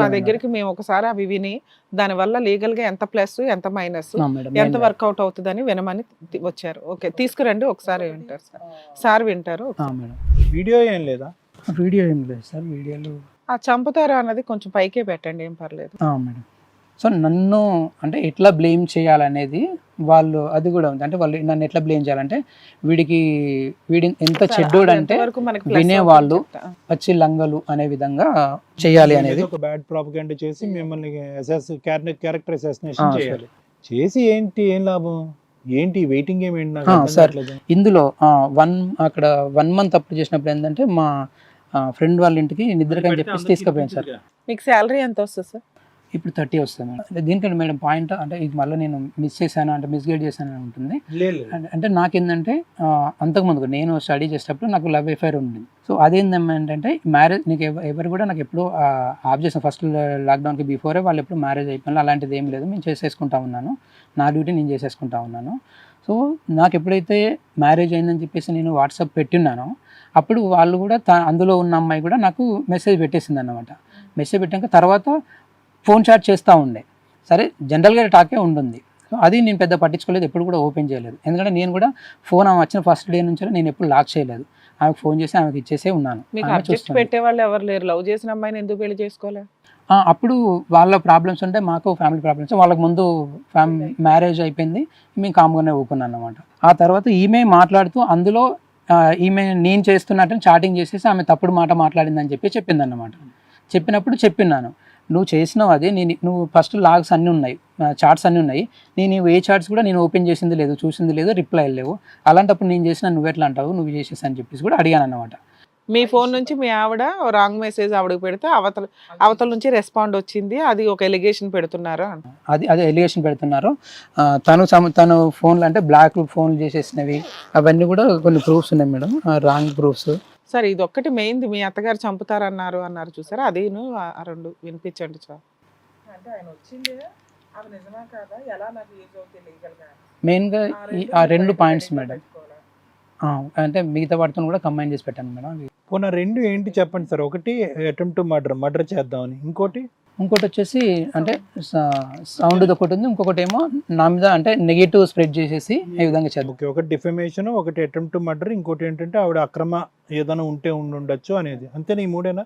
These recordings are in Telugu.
మా దగ్గరికి మేము ఒకసారి అవి విని దాని వల్ల లీగల్గా ఎంత ప్లస్ ఎంత మైనస్ ఎంత వర్కౌట్ అవుతుందని వినమని వచ్చారు. ఓకే తీసుకురండి ఒకసారి వింటారు సార్. సార్ వింటారు వీడియో ఏం లేదా? వీడియో ఏం లేదు సార్ వీడియోలు ఆ చంపుతారా అన్నది కొంచెం పైకే పెట్టండి ఏం పర్లేదు. ఆ, మేడం. సో నన్ను అంటే ఎట్లా బ్లేమ్ చేయాలనేది వాళ్ళు అది కూడా ఉంది. అంటే వాళ్ళు నన్ను ఎట్లా బ్లేమ్ చేయాలంటే వీడికి వీడి ఎంత చెడ్డోడు అంటే వినేవాళ్ళు. పచ్చి లంగలు అనే విధంగా చేయాలి అనేది. ఒక బ్యాడ్ ప్రాపగండా చేసి మిమ్మల్ని క్యారెక్టర్ అసాసినేషన్ చేయాలి. చేసి ఏంటి ఏం లాభం? ఏంటి వెయిటింగ్ ఏం సార్. ఇందులో వన్ అక్కడ వన్ మంత్ అప్పుడు చేసినప్పుడు ఏంటంటే మా ఫ్రెండ్ వాళ్ళ ఇంటికి నిద్రకని చెప్పేసి తీసుకుపోయాను సార్. మీకు శాలరీ ఎంత వస్తుంది సార్ ఇప్పుడు థర్టీ వస్తుంది మేడం. అంటే దీనికంటే మేడం పాయింట్ అంటే ఇది మళ్ళీ నేను మిస్ చేశాను అంటే మిస్గైడ్ చేశాను అని ఉంటుంది. అంటే- నాకేంటంటే అంతకుముందు నేను స్టడీ చేసేటప్పుడు నాకు లవ్ అఫైర్ ఉంది సో అదేంటంటే మ్యారేజ్ నీకు ఎవ- ఎవరు కూడా నాకు ఎప్పుడు ఆఫ్ చేసాను ఫస్ట్ లాక్డౌన్కి బిఫోరే వాళ్ళు ఎప్పుడు మ్యారేజ్ అయిపోయినా అలాంటిది ఏం లేదు. నేను చేసేసుకుంటా ఉన్నాను. నా డ్యూటీ నేను చేసేసుకుంటా ఉన్నాను. సో నాకు ఎప్పుడైతే మ్యారేజ్ అయిందని చెప్పేసి నేను వాట్సాప్ పెట్టిన్నానో అప్పుడు వాళ్ళు కూడా త- అందులో ఉన్న అమ్మాయి కూడా నాకు మెసేజ్ పెట్టేసింది అన్నమాట మెసేజ్ పెట్టాక తర్వాత ఫోన్ చాట్ చేస్తూ ఉండే. సరే జనరల్గా టాకే ఉంటుంది. అది నేను పెద్ద పట్టించుకోలేదు ఎప్పుడు కూడా ఓపెన్ చేయలేదు. ఎందుకంటే నేను కూడా ఫోన్ ఆమె వచ్చిన ఫస్ట్ డే నుంచి నేను ఎప్పుడు లాక్ చేయలేదు. ఆమెకు ఫోన్ చేసి ఆమెకి ఇచ్చేసే ఉన్నాను. పెట్టే వాళ్ళు ఎవరు లేరు? లవ్ చేసిన అమ్మాయిని ఎందుకు పెళ్ళి అప్పుడు వాళ్ళ ప్రాబ్లమ్స్ ఉంటే మాకు ఫ్యామిలీ ప్రాబ్లమ్స్. వాళ్ళకి ముందు ఫ్యామ్ మ్యారేజ్ అయిపోయింది. మేము కామ్గానే ఊకున్నాను అనమాట ఆ తర్వాత ఈమె మాట్లాడుతూ అందులో ఈమె నేను చేస్తున్నట్టు చాటింగ్ చేసేసి ఆమె తప్పుడు మాట మాట్లాడిందని చెప్పి చెప్పింది అన్నమాట చెప్పినప్పుడు చెప్పినాను నువ్వు చేసినావు అది నేను నువ్వు ఫస్ట్ లాగ్స్ అన్నీ ఉన్నాయి చార్ట్స్ అన్నీ ఉన్నాయి. నేను ఏ చార్ట్స్ కూడా నేను ఓపెన్ చేసింది లేదు చూసింది లేదు రిప్లై లేవు. అలాంటప్పుడు నేను చేసిన నువ్వు ఎట్లా అంటావు నువ్వు చేసేసి అని చెప్పేసి కూడా అడిగాను అనమాట మీ ఫోన్ నుంచి మీ ఆవిడ రాంగ్ మెసేజ్ ఆవిడకి పెడితే అవతల అవతల నుంచి రెస్పాండ్ వచ్చింది అది ఒక ఎలిగేషన్ పెడుతున్నారు. అది అదే ఎలిగేషన్ పెడుతున్నారు. తను సమ- తను ఫోన్లు అంటే బ్లాక్ ఫోన్లు చేసేసినవి అవన్నీ కూడా కొన్ని ప్రూఫ్స్ ఉన్నాయి మేడం రాంగ్ ప్రూఫ్స్ సరే ఇది ఒక్కటి మెయిన్ది మీ అత్తగారు చంపుతారన్నారు అన్నారు చూసారా? అదేను ఆ ఆ రెండు వినిపించండి చాలు అంటే ఆయన వచ్చింది అవి నిజమా కాదా? ఎలా నాకు యూజ్ అవుతుంది లీగల్గా మెయిన్గా ఈ ఆ రెండు పాయింట్స్ మేడం. ఆ, అంటే మిగతా వాటితో కూడా కంబైన్ చేసి పెట్టాను మేడం. పోనీ ఆ రెండు ఏంటి చెప్పండి సార్? ఒకటి అటెంప్ట్ టు మర్డర్ మర్డర్ చేద్దామని. ఇంకోటి? ఇంకోటి వచ్చేసి అంటే సౌండ్ ఒకటి ఉంది ఇంకొకటి ఏమో నా మీద అంటే నెగిటివ్ స్ప్రెడ్ చేసేసి ఈ విధంగా చేద్దాం. ఓకే ఒకటి డిఫమేషన్ ఒకటి అటెంప్ట్ మర్డర్ ఇంకోటి ఏంటంటే ఆవిడ అక్రమ ఏదైనా ఉంటే ఉండి ఉండొచ్చు అనేది. అంతేనా ఈ మూడేనా?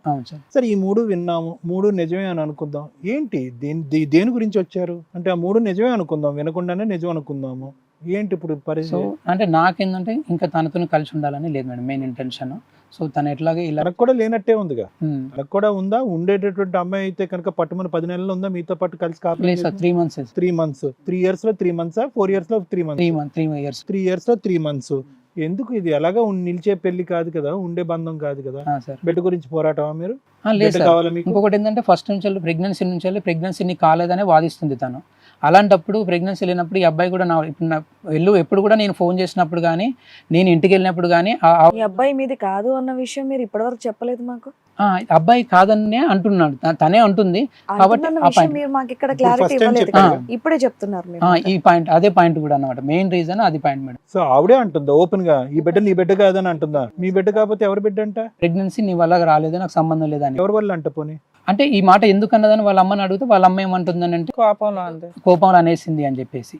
సార్. ఈ మూడు విన్నాము మూడు నిజమే అని అనుకుందాం. ఏంటి దేని దేని గురించి వచ్చారు? అంటే ఆ మూడు నిజమే అనుకుందాం వినకుండానే నిజం అనుకుందాము. ఏంటి ఇప్పుడు పరిస్థితి? అంటే నాకేంటంటే ఇంకా తనతో కలిసి ఉండాలని లేదు మేడం మెయిన్ ఇంటెన్షన్ సో తను ఎట్లాగే ఇలా తనకు కూడా లేనట్టే ఉందిగా. తనకు కూడా ఉందా? ఉండేటటువంటి అమ్మాయి అయితే కనుక పట్టుమని పది నెలలు ఉందా? మీతో పాటు కలిసి లేదు sir copy three months three months three ఇయర్స్లో త్రీ మంత్స్ ఫోర్ ఇయర్స్లో three three months month three years three ఇయర్స్లో త్రీ మంత్స్ ఎందుకు ఇది? ఎలాగా ఉన్- నిలిచే పెళ్ళి కాదు కదా ఉండే బంధం కాదు కదా. సార్. బిడ్డ గురించి పోరాటమా మీరు? ఆ, లేదు బిడ్డ సార్. కావాలా మీకు? ఇంకొకటి ఏంటంటే ఫస్ట్ నుంచి ప్రెగ్నెన్సీ నుంచి ప్రెగ్నెన్సీని కాలేదని వాదిస్తుంది తను. అలాంటప్పుడు ప్రెగ్నెన్సీ లేనప్పుడు ఈ అబ్బాయి కూడా నా ఇప్పుడు వెళ్ళు ఎప్పుడు కూడా నేను ఫోన్ చేసినప్పుడు కానీ నేను ఇంటికి వెళ్ళినప్పుడు కానీ ఈ అబ్బాయి మీది కాదు అన్న విషయం మీరు ఇప్పటివరకు చెప్పలేదు మాకు. ఆ, అబ్బాయి కాదనే అంటున్నాడు. తనే అంటుంది. కాబట్టి అంటున్న ఆ విషయం point- మీరు మాకు ఇక్కడ ఇప్పుడు క్లారిటీ first time ఇవ్వలేదు. చెప్పారు కదా. ఇప్పుడే చెప్తున్నారు. ఈ పాయింట్ అదే పాయింట్ కూడా అన్నమాట. మెయిన్ రీజన్ అది పాయింట్ మేడం. సో ఆవిడే అంటుందా ఓపెన్గా? ఈ బిడ్డ నీ బిడ్డ కాదని అంటుందా? మీ బిడ్డ కాకపోతే ఎవరి బిడ్డ అంట? ప్రెగ్నెన్సీ నీ వల్ల రాలేదు నాకు సంబంధం లేదని. ఎవరి వల్ల అంట పోనీ? అంటే ఈ మాట ఎందుకు అన్నదని వాళ్ళ అమ్మని అడిగితే వాళ్ళ అమ్మ ఏమంటుందని అంటే కోపంలో కోపంలో అనేసింది అని చెప్పేసి.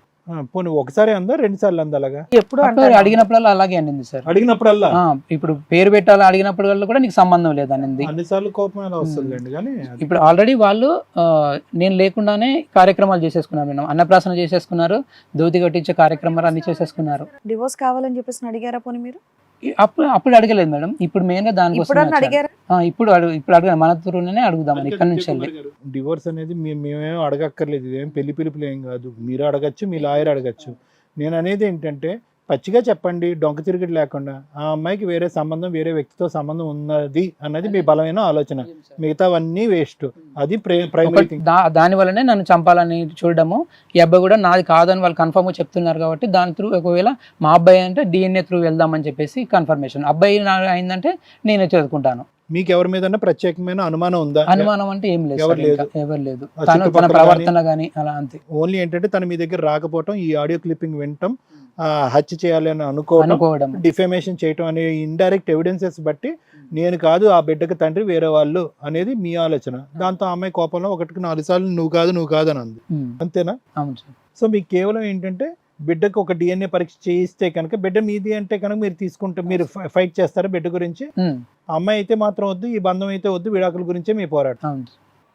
పోనీ ఒకసారి అందా రెండు సార్లు అందా అలాగా? ఎప్పుడు అడిగినప్పుడల్లా అలాగే అనింది సార్. అడిగినప్పుడల్లా? ఇప్పుడు పేరు పెట్టాలి అడిగినప్పుడు కూడా నీకు సంబంధం లేదనింది అన్నిసార్లు కోపం ఎలా వస్తుందండి కానీ ఇప్పుడు ఆల్రెడీ వాళ్ళు నేను లేకుండానే కార్యక్రమాలు చేసేసుకున్నారు మేడం అన్నప్రాసన చేసేసుకున్నారు దోతి కట్టించే కార్యక్రమాలు అన్ని చేసేసుకున్నారు. డివోర్స్ కావాలని చెప్పేసి అడిగారా పోనీ మీరు? అప్పుడు అప్పుడు అడగలేదు మేడం. ఇప్పుడు మెయిన్గా దానికోసం ఇప్పుడు ఇప్పుడు అడుగు మన తూరునే అడుగుదామని ఇక్కడ నుంచి వెళ్ళి. డివోర్స్ అనేది మేము మేమేం అడగక్కర్లేదు. ఇదేం పెళ్ళి పిలుపులు ఏం కాదు. మీరు అడగచ్చు మీ లాయర్ అడగచ్చు. నేను అనేది ఏంటంటే పచ్చిగా చెప్పండి డొంక తిరిగిడి లేకుండా ఆ అమ్మాయికి వేరే సంబంధం వేరే వ్యక్తితో సంబంధం ఉన్నది అన్నది మీ బలమైన ఆలోచన. మిగతావన్నీ వేస్ట్. అది ప్రైమరీ థింగ్ దాని వల్లనే నన్ను చంపాలని చూడడము. ఈ అబ్బాయి కూడా నాది కాదని వాళ్ళు కన్ఫర్మ్గా చెప్తున్నారు కాబట్టి దాని త్రూ ఒకవేళ మా అబ్బాయి అంటే డిఎన్ఏ త్రూ వెళ్దామని చెప్పేసి కన్ఫర్మేషన్ అబ్బాయి అయిందంటే నేనే చదువుకుంటాను. మీకు ఎవరి మీద ప్రత్యేకమైన అనుమానం ఉందా? అనుమానం అంటే ఏం లేదు ఎవరు. లేదు. ఎవరు లేదు. తను ప్రవర్తన గానీ అలా అంతే. ఓన్లీ ఏంటంటే తన మీ దగ్గర రాకపోవటం ఈ ఆడియో క్లిప్పింగ్ వినటం హత్య చేయాలి అని అనుకోవడం డిఫెమేషన్ చేయటం అనే ఇండైరెక్ట్ ఎవిడెన్సెస్ బట్టి నేను కాదు ఆ బిడ్డకి తండ్రి వేరే వాళ్ళు అనేది మీ ఆలోచన. దాంతో అమ్మాయి కోపంలో ఒకటికి నాలుగు సార్లు నువ్వు కాదు నువ్వు కాదు అని అంది. అంతేనా? సో మీకు కేవలం ఏంటంటే బిడ్డకు ఒక డిఎన్ఏ పరీక్ష చేయిస్తే కనుక బిడ్డ మీది అంటే కనుక మీరు తీసుకుంటే మీరు ఫైట్ చేస్తారా బిడ్డ గురించి? అమ్మాయి అయితే మాత్రం వద్దు ఈ బంధం అయితే వద్దు విడాకుల గురించే మీ పోరాటం.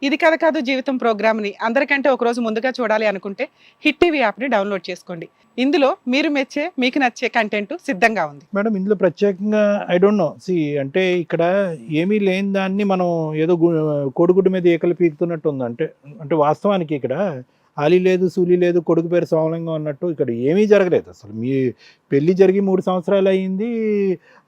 ఇది కథ కాదు జీవితం ప్రోగ్రామ్ని అందరికంటే ఒకరోజు ముందుగా చూడాలి అనుకుంటే హిట్ టీవీ యాప్ని డౌన్లోడ్ చేసుకోండి. ఇందులో మీరు మెచ్చే మీకు నచ్చే కంటెంట్ సిద్ధంగా ఉంది. మేడం ఇందులో ప్రత్యేకంగా ఐ డోంట్ నో సి అంటే ఇక్కడ ఏమీ లేని దాన్ని మనం ఏదో కోడిగుడ్డు మీద ఏకలు పీకుతున్నట్టు ఉంది. అంటే అంటే వాస్తవానికి ఇక్కడ ఆలి లేదు సూలి లేదు కొడుకు పేరు సోమలింగం అన్నట్టు ఇక్కడ ఏమీ జరగలేదు. అసలు మీ పెళ్ళి జరిగి మూడు సంవత్సరాలు అయ్యింది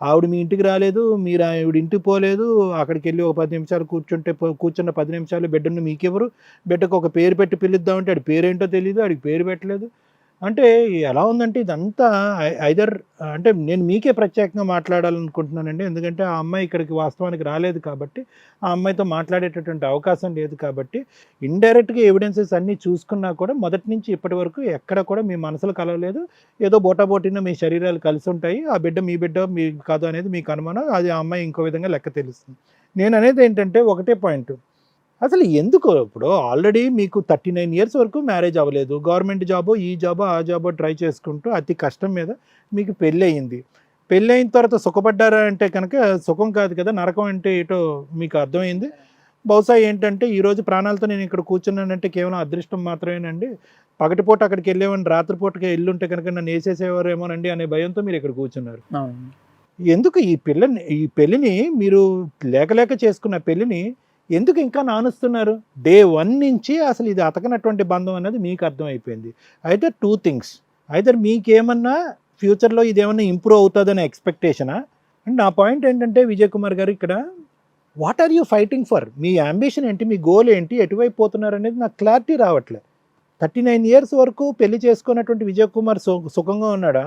ఆవిడ మీ ఇంటికి రాలేదు మీరు ఆవిడ ఇంటికి పోలేదు అక్కడికి వెళ్ళి ఒక పది నిమిషాలు కూర్చుంటే కూర్చున్న పది నిమిషాలు బిడ్డను మీకెవరు? బిడ్డకు ఒక పేరు పెట్టి పిలుద్దామంటే ఆడి పేరేంటో తెలియదు ఆడికి పేరు పెట్టలేదు. అంటే ఎలా ఉందంటే ఇదంతా ఐదర్ అంటే నేను మీకే ప్రత్యేకంగా మాట్లాడాలనుకుంటున్నానండి. ఎందుకంటే ఆ అమ్మాయి ఇక్కడికి వాస్తవానికి రాలేదు కాబట్టి ఆ అమ్మాయితో మాట్లాడేటటువంటి అవకాశం లేదు కాబట్టి ఇండైరెక్ట్గా ఎవిడెన్సెస్ అన్నీ చూసుకున్నా కూడా మొదటి నుంచి ఇప్పటి వరకు ఎక్కడ కూడా మీ మనసులు కలవలేదు. ఏదో బోటాబోటిన మీ శరీరాలు కలిసి ఉంటాయి. ఆ బిడ్డ మీ బిడ్డ మీ కాదు అనేది మీకు అనుమానం. అది ఆ అమ్మాయి ఇంకో విధంగా లెక్క తెలుస్తుంది. నేను అనేది ఏంటంటే ఒకటే పాయింట్. అసలు ఎందుకు ఇప్పుడు ఆల్రెడీ మీకు థర్టీ నైన్ ఇయర్స్ వరకు మ్యారేజ్ అవ్వలేదు. గవర్నమెంట్ జాబో ఈ జాబో ఆ జాబో ట్రై చేసుకుంటూ అతి కష్టం మీద మీకు పెళ్ళి అయింది పెళ్ళి అయిన తర్వాత సుఖపడ్డారా అంటే కనుక సుఖం కాదు కదా నరకం అంటే ఏటో మీకు అర్థమైంది. బహుశా ఏంటంటే ఈరోజు ప్రాణాలతో నేను ఇక్కడ కూర్చున్నానంటే కేవలం అదృష్టం మాత్రమేనండి. పగటిపూట అక్కడికి వెళ్ళేవాడిని రాత్రిపూటకి ఎల్లుంటే కనుక నన్ను వేసేసేవారేమోనండి అనే భయంతో మీరు ఇక్కడ కూర్చున్నారు. ఎందుకు ఈ పిల్లని ఈ పెళ్ళిని మీరు లేక లేక చేసుకున్న పెళ్ళిని ఎందుకు ఇంకా నానుస్తున్నారు? డే వన్ నుంచి అసలు ఇది అతకనటువంటి బంధం అనేది మీకు అర్థమైపోయింది. అయితే టూ థింగ్స్ అయితే మీకేమన్నా ఫ్యూచర్లో ఇదేమన్నా ఇంప్రూవ్ అవుతుందనే ఎక్స్పెక్టేషనా అండ్ నా పాయింట్ ఏంటంటే విజయ్ కుమార్ గారు ఇక్కడ what are you fighting for me ambition ఏంటి? మీ గోల్ ఏంటి? ఎటువైపు పోతున్నారు? అనేది నాకు క్లారిటీ రావట్లే. థర్టీ నైన్ ఇయర్స్ వరకు పెళ్ళి చేసుకున్నటువంటి విజయ్ కుమార్ సు సుఖంగా ఉన్నాడా?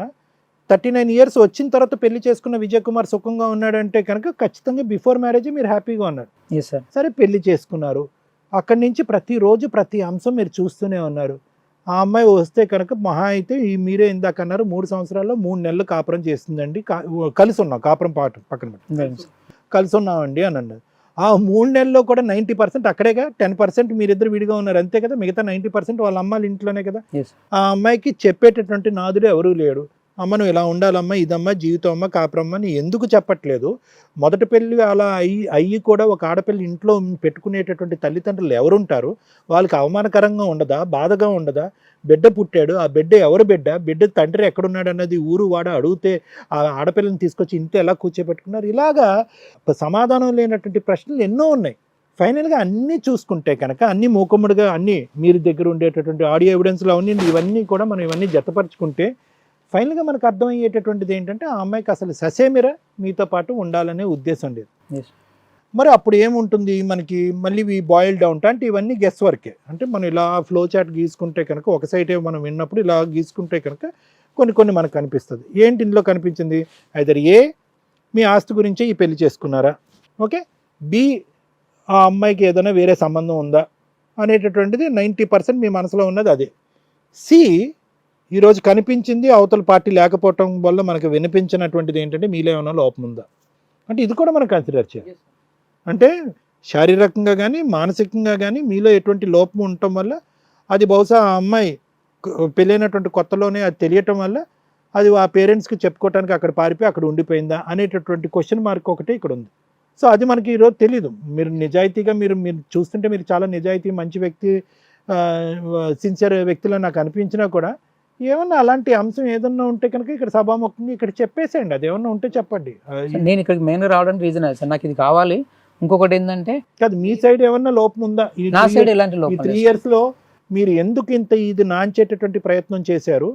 థర్టీ నైన్ ఇయర్స్ వచ్చిన తర్వాత పెళ్ళి చేసుకున్న విజయ్ కుమార్ సుఖంగా ఉన్నాడంటే కనుక ఖచ్చితంగా బిఫోర్ మ్యారేజ్ మీరు హ్యాపీగా ఉన్నారు. సార్ సరే పెళ్ళి చేసుకున్నారు. అక్కడి నుంచి ప్రతిరోజు ప్రతి అంశం మీరు చూస్తూనే ఉన్నారు. ఆ అమ్మాయి వస్తే కనుక మహా అయితే ఈ మీరే ఇందాక అన్నారు మూడు సంవత్సరాల్లో మూడు నెలలు కాపురం చేస్తుందండి. కలిసి ఉన్నాం కాపురం పాట పక్కన. కలిసి ఉన్నామండి అని అన్నారు. ఆ మూడు నెలల్లో కూడా నైంటీ పర్సెంట్ అక్కడేగా టెన్ పర్సెంట్ మీరిద్దరు విడిగా ఉన్నారు. అంతే కదా మిగతా నైంటీ పర్సెంట్ వాళ్ళ అమ్మాయిల ఇంట్లోనే కదా. ఆ అమ్మాయికి చెప్పేటటువంటి నాదుడు ఎవరూ లేడు. అమ్మ నువ్వు ఇలా ఉండాలమ్మా ఇదమ్మా జీవితం అమ్మ కాపురమ్మ అని ఎందుకు చెప్పట్లేదు? మొదటి పెళ్ళి అలా అయ్యి అయ్యి కూడా ఒక ఆడపిల్ల ఇంట్లో పెట్టుకునేటటువంటి తల్లిదండ్రులు ఎవరుంటారు? వాళ్ళకి అవమానకరంగా ఉండదా? బాధగా ఉండదా? బిడ్డ పుట్టాడు ఆ బిడ్డ ఎవరు బిడ్డ? బిడ్డ తండ్రి ఎక్కడున్నాడు అన్నది ఊరు వాడ అడిగితే ఆ ఆడపిల్లని తీసుకొచ్చి ఇంట్లో ఎలా కూర్చోబెట్టుకున్నారు? ఇలాగా సమాధానం లేనటువంటి ప్రశ్నలు ఎన్నో ఉన్నాయి. ఫైనల్గా అన్నీ చూసుకుంటే కనుక అన్ని మూకమ్ముడిగా అన్నీ మీరు దగ్గర ఉండేటటువంటి ఆడియో ఎవిడెన్స్లో అవన్నీ ఇవన్నీ కూడా మనం ఇవన్నీ జతపరుచుకుంటే ఫైనల్గా మనకు అర్థమయ్యేటటువంటిది ఏంటంటే ఆ అమ్మాయికి అసలు ససేమిర మీతో పాటు ఉండాలనే ఉద్దేశం లేదు. మరి అప్పుడు ఏముంటుంది? మనకి మళ్ళీ ఈ బాయిల్ డౌన్ అంటే ఇవన్నీ గెస్ వర్కే అంటే మనం ఇలా ఫ్లో చాట్ గీసుకుంటే కనుక ఒక సైటే మనం విన్నప్పుడు ఇలా గీసుకుంటే కనుక కొన్ని కొన్ని మనకు కనిపిస్తుంది. ఏంటి ఇందులో కనిపించింది? ఐదర్ ఏ మీ ఆస్తి గురించే ఈ పెళ్ళి చేసుకున్నారా? ఓకే? బి ఆ అమ్మాయికి ఏదైనా వేరే సంబంధం ఉందా? అనేటటువంటిది నైంటీ పర్సెంట్ మీ మనసులో ఉన్నది అదే. సి ఈరోజు కనిపించింది అవతల పార్టీ లేకపోవటం వల్ల మనకు వినిపించినటువంటిది ఏంటంటే మీలో ఏమైనా లోపం ఉందా? అంటే ఇది కూడా మనం కన్సిడర్ చేయాలి. అంటే శారీరకంగా కానీ మానసికంగా కానీ మీలో ఎటువంటి లోపం ఉండటం వల్ల అది బహుశా ఆ అమ్మాయి పెళ్ళైనటువంటి కొత్తలోనే అది తెలియటం వల్ల అది ఆ పేరెంట్స్కి చెప్పుకోవడానికి అక్కడ పారిపోయి అక్కడ ఉండిపోయిందా అనేటటువంటి క్వశ్చన్ మార్క్ ఒకటి ఇక్కడ ఉంది. సో అది మనకి ఈరోజు తెలియదు మీరు నిజాయితీగా మీరు మీరు చూస్తుంటే మీరు చాలా నిజాయితీ మంచి వ్యక్తి సిన్సియర్ వ్యక్తిలో నాకు అనిపించినా కూడా ఏమన్నా అలాంటి అంశం ఏదన్నా ఉంటే కనుక ఇక్కడ సభాముఖంగా ఇక్కడ చెప్పేసేయండి. అది ఏమన్నా ఉంటే చెప్పండి. నేను ఇక్కడికి మెయిన్ రావడానికి రీజన్ అది సార్. నాకు ఇది కావాలి. ఇంకొకటి ఏంటంటే కాదు మీ సైడ్ ఏమన్నా లోపం ఉందా? నా సైడ్ ఎలాంటి లోపం త్రీ. ఇయర్స్లో మీరు ఎందుకు ఇంత ఇది నాంచేటటువంటి ప్రయత్నం చేశారు?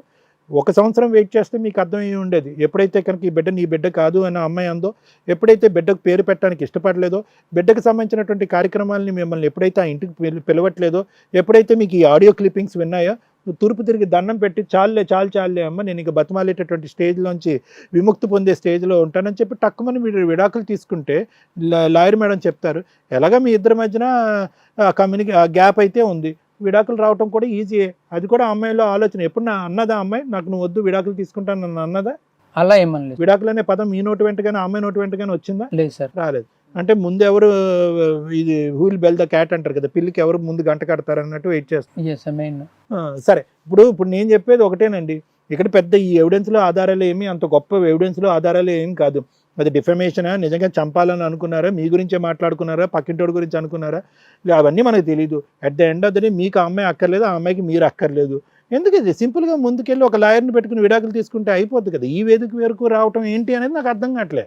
ఒక సంవత్సరం వెయిట్ చేస్తే మీకు అర్థమయ్యి ఉండేది. ఎప్పుడైతే కనుక ఈ బిడ్డ నీ బిడ్డ కాదు అన్న అమ్మాయి అందో ఎప్పుడైతే బిడ్డకు పేరు పెట్టడానికి ఇష్టపడలేదో బిడ్డకు సంబంధించినటువంటి కార్యక్రమాలని మిమ్మల్ని ఎప్పుడైతే ఆ ఇంటికి పిల- పిలవట్లేదో ఎప్పుడైతే మీకు ఈ ఆడియో క్లిప్పింగ్స్ విన్నాయో తూర్పు తిరిగి దండం పెట్టి చాలులే చాలు చాలులే అమ్మ నేను ఇక బతిమాలేటటువంటి స్టేజ్లోంచి విముక్తి పొందే స్టేజ్లో ఉంటానని చెప్పి టక్కుమని మీరు విడాకులు తీసుకుంటే లాయర్ మేడం చెప్తారు. ఎలాగ మీ ఇద్దరి మధ్యన కమ్యూనికే గ్యాప్ అయితే ఉంది. విడాకులు రావటం కూడా ఈజీయే. అది కూడా అమ్మాయిలో ఆలోచన. ఎప్పుడు నా అన్నదా అమ్మాయి? నాకు నువ్వు వద్దు విడాకులు తీసుకుంటాను నన్ను అన్నదా? అలా ఏమనలేదు విడాకులు అనే పదం మీ నోటి వెంటగానే అమ్మాయి నోటి వెంటగానే వచ్చిందా? లేదు సార్. రాలేదు. అంటే ముందు ఎవరు ఇది హూల్ బెల్ ద క్యాట్ అంటారు కదా పిల్లికి ఎవరు ముందు గంట కడతారు అన్నట్టు వెయిట్ చేస్తారు సరే ఇప్పుడు ఇప్పుడు నేను చెప్పేది ఒకటేనండి. ఇక్కడ పెద్ద ఈ ఎవిడెన్స్లో ఆధారాలు ఏమి అంత గొప్ప ఎవిడెన్స్లో ఆధారాలు ఏం కాదు. అది డిఫమేషనా నిజంగా చంపాలని అనుకున్నారా మీ గురించే మాట్లాడుకున్నారా పక్కింటోడి గురించి అనుకున్నారా అవన్నీ మనకు తెలియదు at the end of the day మీకు ఆ అమ్మాయి అక్కర్లేదు ఆ అమ్మాయికి మీరు అక్కర్లేదు. ఎందుకు ఇది? సింపుల్గా ముందుకెళ్ళి ఒక లాయర్ని పెట్టుకుని విడాకులు తీసుకుంటే అయిపోద్ది కదా. ఈ వేదిక వరకు రావటం ఏంటి అనేది నాకు అర్థం కావట్లే.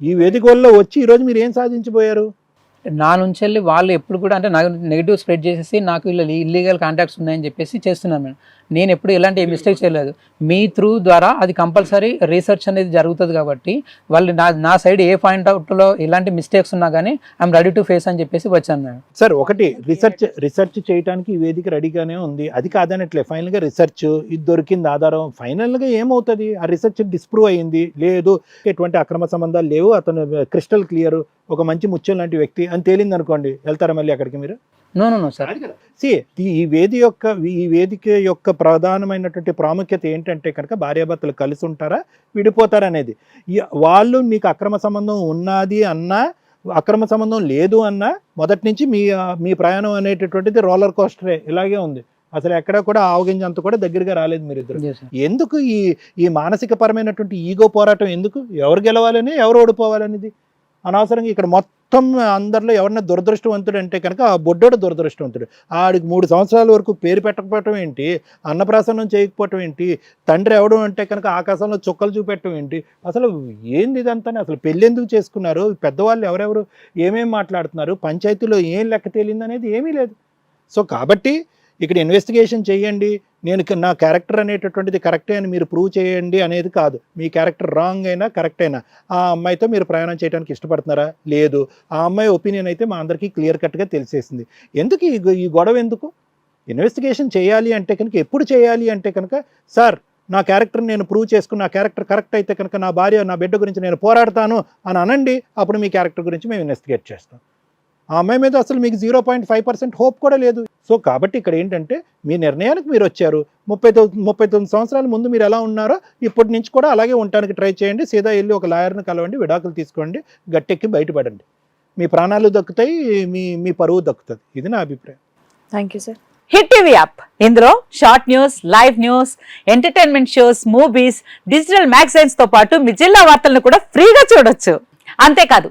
ఈ వేదికల్లో వచ్చి ఈరోజు మీరు ఏం సాధించిపోయారు నా నుంచి వెళ్ళి వాళ్ళు ఎప్పుడు కూడా అంటే నాకు నెగిటివ్ స్ప్రెడ్ చేసేసి నాకు ఇలా ఇల్లీగల్ కాంటాక్ట్స్ ఉన్నాయని చెప్పేసి చేస్తున్నాను మేడం. నేను ఎప్పుడు ఎలాంటి మిస్టేక్ చేయలేదు. మీ త్రూ ద్వారా అది కంపల్సరీ రీసెర్చ్ అనేది జరుగుతుంది కాబట్టి వాళ్ళు నా నా సైడ్ ఏ పాయింట్ అవుట్లో ఎలాంటి మిస్టేక్స్ ఉన్నా కానీ ఐఎమ్ రెడీ టు ఫేస్ అని చెప్పేసి వచ్చాను నేను సార్ ఒకటి రీసెర్చ్ రీసెర్చ్ చేయడానికి ఈ వేదిక రెడీగానే ఉంది. అది కాదనట్లే ఫైనల్గా రీసెర్చ్ ఇది దొరికింది ఆధారం. ఫైనల్గా ఏమవుతుంది? ఆ రీసెర్చ్ డిస్ప్రూవ్ అయింది. లేదు ఎటువంటి అక్రమ సంబంధాలు లేవు. అతను క్రిస్టల్ క్లియర్ ఒక మంచి ముత్యం లాంటి వ్యక్తి అని తేలింది అనుకోండి వెళ్తారా మళ్ళీ అక్కడికి మీరు? నో నో సార్ సి ఈ వేది యొక్క ఈ వేదిక యొక్క ప్రధానమైనటువంటి ప్రాముఖ్యత ఏంటంటే కనుక భార్యాభర్తలు కలిసి ఉంటారా విడిపోతారా అనేది. వాళ్ళు మీకు అక్రమ సంబంధం ఉన్నది అన్నా అక్రమ సంబంధం లేదు అన్నా మొదటి నుంచి మీ మీ ప్రయాణం అనేటటువంటిది రోలర్ కోస్టరే ఇలాగే ఉంది. అసలు ఎక్కడ కూడా ఆవగింజ అంత కూడా దగ్గరగా రాలేదు మీరు ఇద్దరు. ఎందుకు ఈ ఈ మానసిక పరమైనటువంటి ఈగో పోరాటం ఎందుకు? ఎవరు గెలవాలని ఎవరు ఓడిపోవాలనేది? అనవసరంగా ఇక్కడ మొత్తం మొత్తం అందరిలో ఎవరైనా దురదృష్టవంతుడు అంటే కనుక ఆ బొడ్డోడు దురదృష్టవంతుడు. ఆడికి మూడు సంవత్సరాల వరకు పేరు పెట్టకపోవటం ఏంటి? అన్నప్రాసనం చేయకపోవటం ఏంటి? తండ్రి ఎవడం అంటే కనుక ఆకాశంలో చుక్కలు చూపెట్టడం ఏంటి? అసలు ఏంది ఇదంతా అసలు పెళ్ళి ఎందుకు చేసుకున్నారు? పెద్దవాళ్ళు ఎవరెవరు? ఏమేమి మాట్లాడుతున్నారు? పంచాయతీలో ఏం లెక్క తేలింది అనేది ఏమీ లేదు. సో కాబట్టి ఇక్కడ ఇన్వెస్టిగేషన్ చేయండి. నేను నా క్యారెక్టర్ అనేటటువంటిది కరెక్టే అని మీరు ప్రూవ్ చేయండి అనేది కాదు. మీ క్యారెక్టర్ రాంగ్ అయినా కరెక్ట్ అయినా. ఆ అమ్మాయితో మీరు ప్రయాణం చేయడానికి ఇష్టపడుతున్నారా? లేదు. ఆ అమ్మాయి ఒపీనియన్ అయితే మా అందరికీ క్లియర్ కట్గా తెలిసేసింది. ఎందుకు ఈ ఈ గొడవ ఎందుకు? ఇన్వెస్టిగేషన్ చేయాలి అంటే కనుక ఎప్పుడు చేయాలి అంటే కనుక సార్ నా క్యారెక్టర్ నేను ప్రూవ్ చేసుకున్న నా క్యారెక్టర్ కరెక్ట్ అయితే కనుక నా భార్య నా బిడ్డ గురించి నేను పోరాడతాను అని అనండి అప్పుడు మీ క్యారెక్టర్ గురించి మేము ఇన్వెస్టిగేట్ చేస్తాం. ఆ అమ్మాయి మీద అసలు మీకు zero point five percent hope కూడా లేదు. సో కాబట్టి ఇక్కడ ఏంటంటే మీ నిర్ణయానికి మీరు వచ్చారు. ముప్పై తొమ్మిది ముప్పై తొమ్మిది సంవత్సరాల ముందు మీరు ఎలా ఉన్నారో ఇప్పటి నుంచి కూడా అలాగే ఉండడానికి ట్రై చేయండి. సీదా వెళ్ళి ఒక లాయర్ని కలవండి విడాకులు తీసుకోండి గట్టెక్కి బయటపడండి. మీ ప్రాణాలు దక్కుతాయి మీ మీ పరువు దక్కుతుంది. ఇది నా అభిప్రాయం. Thank you sir hit TV app ఇందులో short news live news entertainment shows movies digital మ్యాగజైన్స్తో పాటు మీ జిల్లా వార్తలను కూడా ఫ్రీగా చూడొచ్చు. అంతేకాదు